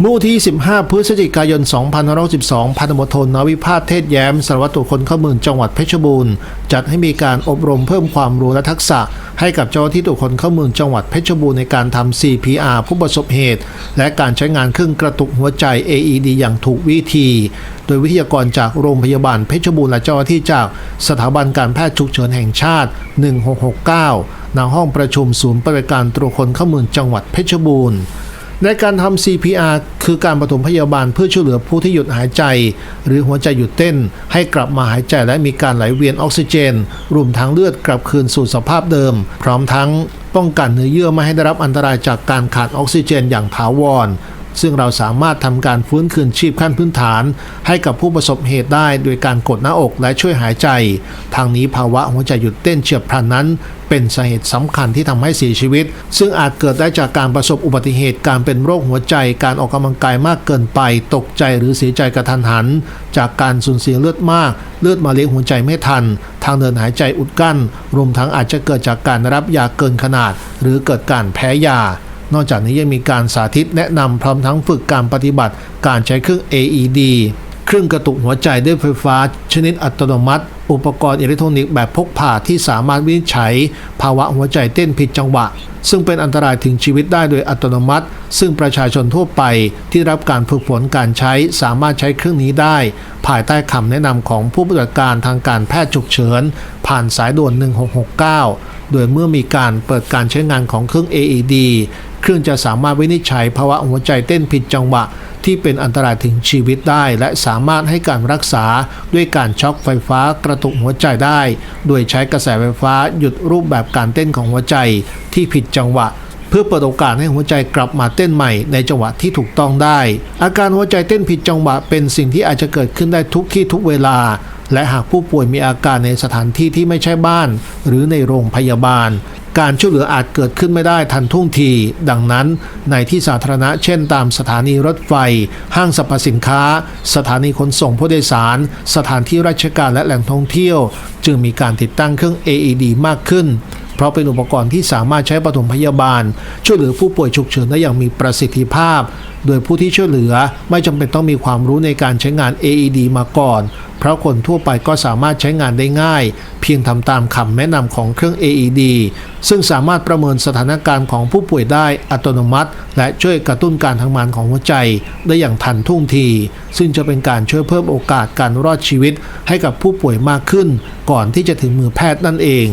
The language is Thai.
เมื่อวันที่ 15 พฤศจิกายน 2512 พันธมตโทนวิพาสเทศแย้มสารวัตรตรวจคนเข้าเมืองจังหวัดเพชรบูรณ์ จัดให้มีการอบรมเพิ่มความรู้และทักษะ ให้กับเจ้าหน้าที่ตรวจคนเข้าเมืองจังหวัดเพชรบูรณ์ในการทำ CPR ผู้ประสบเหตุ และการใช้งานเครื่องกระตุกหัวใจ AED อย่างถูกวิธี โดยวิทยากรจากโรงพยาบาลเพชรบูรณ์และเจ้าหน้าที่จากสถาบันการแพทย์ฉุกเฉินแห่งชาติ 1669ณห้องประชุมศูนย์ปฏิบัติการตรวจคนเข้าเมืองจังหวัดเพชรบูรณ์ ในการทำ CPR คือการปฐมพยาบาลเพื่อช่วยเหลือผู้ที่หยุดหายใจ หรือหัวใจหยุดเต้น ให้กลับมาหายใจและมีการไหลเวียนออกซิเจน รวมทั้งเลือดกลับคืนสู่สภาพเดิม พร้อมทั้งป้องกันเนื้อเยื่อไม่ให้ได้รับอันตรายจากการขาดออกซิเจนอย่างถาวร ซึ่งเราสามารถทำการฟื้นคืนชีพขั้นพื้นฐาน ให้กับผู้ประสบเหตุได้โดยการกดหน้าอกและช่วยหายใจ ทางนี้ภาวะหัวใจหยุดเต้นเฉียบพลันนั้น เป็นสาเหตุสำคัญที่ทำให้เสียชีวิต ซึ่งอาจเกิดได้จากการประสบอุบัติเหตุการเป็นโรคหัวใจ การออกกำลังกายมากเกินไป ตกใจหรือเสียใจกระทันหัน จากการสูญเสียเลือดมาก เลือดมาเลี้ยงหัวใจไม่ทัน ทางเดินหายใจอุดกั้น รวมทั้งอาจจะเกิดจากการรับยาเกินขนาด หรือเกิดการแพ้ยา นอกจากนี้ยังมีการสาธิตแนะนำพร้อมทั้งฝึกการปฏิบัติการใช้เครื่อง AED เครื่องกระตุกหัวใจด้วยไฟฟ้า ชนิดอัตโนมัติ อุปกรณ์อิเล็กทรอนิกส์แบบพกพาที่สามารถวินิจฉัย ภาวะหัวใจเต้นผิดจังหวะ ซึ่งเป็นอันตรายถึงชีวิตได้โดยอัตโนมัติ ซึ่งประชาชนทั่วไปที่รับการฝึกฝนการใช้สามารถใช้เครื่องนี้ได้ ภายใต้คำแนะนำของผู้ปฏิบัติการทางการแพทย์ฉุกเฉิน ผ่านสายด่วน 1669 โดยเมื่อมีการเปิดการใช้งานของเครื่อง AED เครื่องจะสามารถวินิจฉัยภาวะหัวใจเต้นผิดจังหวะ ที่เป็นอันตรายถึงชีวิตได้ และสามารถให้การรักษาด้วยการช็อคไฟฟ้ากระตุกหัวใจได้ โดยใช้กระแสไฟฟ้าหยุดรูปแบบการเต้นของหัวใจที่ผิดจังหวะเพื่อเปิดโอกาสให้หัวใจกลับมาเต้นใหม่ในจังหวะที่ถูกต้องได้ อาการหัวใจเต้นผิดจังหวะเป็นสิ่งที่อาจจะเกิดขึ้นได้ทุกที่ทุกเวลา และหากผู้ป่วยมีอาการในสถานที่ที่ไม่ใช่บ้าน หรือในโรงพยาบาล การช่วยเหลืออาจเกิดขึ้นไม่ได้ทันท่วงที ดังนั้นในที่สาธารณะเช่นตามสถานีรถไฟ ห้างสรรพสินค้า สถานีขนส่งผู้โดยสาร สถานที่ราชการและแหล่งท่องเที่ยว จึงมีการติดตั้งเครื่อง AED มากขึ้น เพราะเป็นอุปกรณ์ที่สามารถใช้ปฐมพยาบาล ช่วยเหลือผู้ป่วยฉุกเฉินได้อย่างมีประสิทธิภาพ โดยผู้ที่ช่วยเหลือไม่จำเป็นต้องมีความรู้ในการใช้งาน AED มาก่อน เพราะคนทั่วไปก็สามารถใช้งานได้ง่าย เพียงทำตามคำแนะนำของเครื่อง AED ซึ่งสามารถประเมินสถานการณ์ของผู้ป่วยได้อัตโนมัติ และช่วยกระตุ้นการทำงานของหัวใจ ได้อย่างทันท่วงที ซึ่งจะเป็นการช่วยเพิ่มโอกาสการรอดชีวิตให้กับผู้ป่วยมากขึ้น ก่อนที่จะถึงมือแพทย์นั่นเอง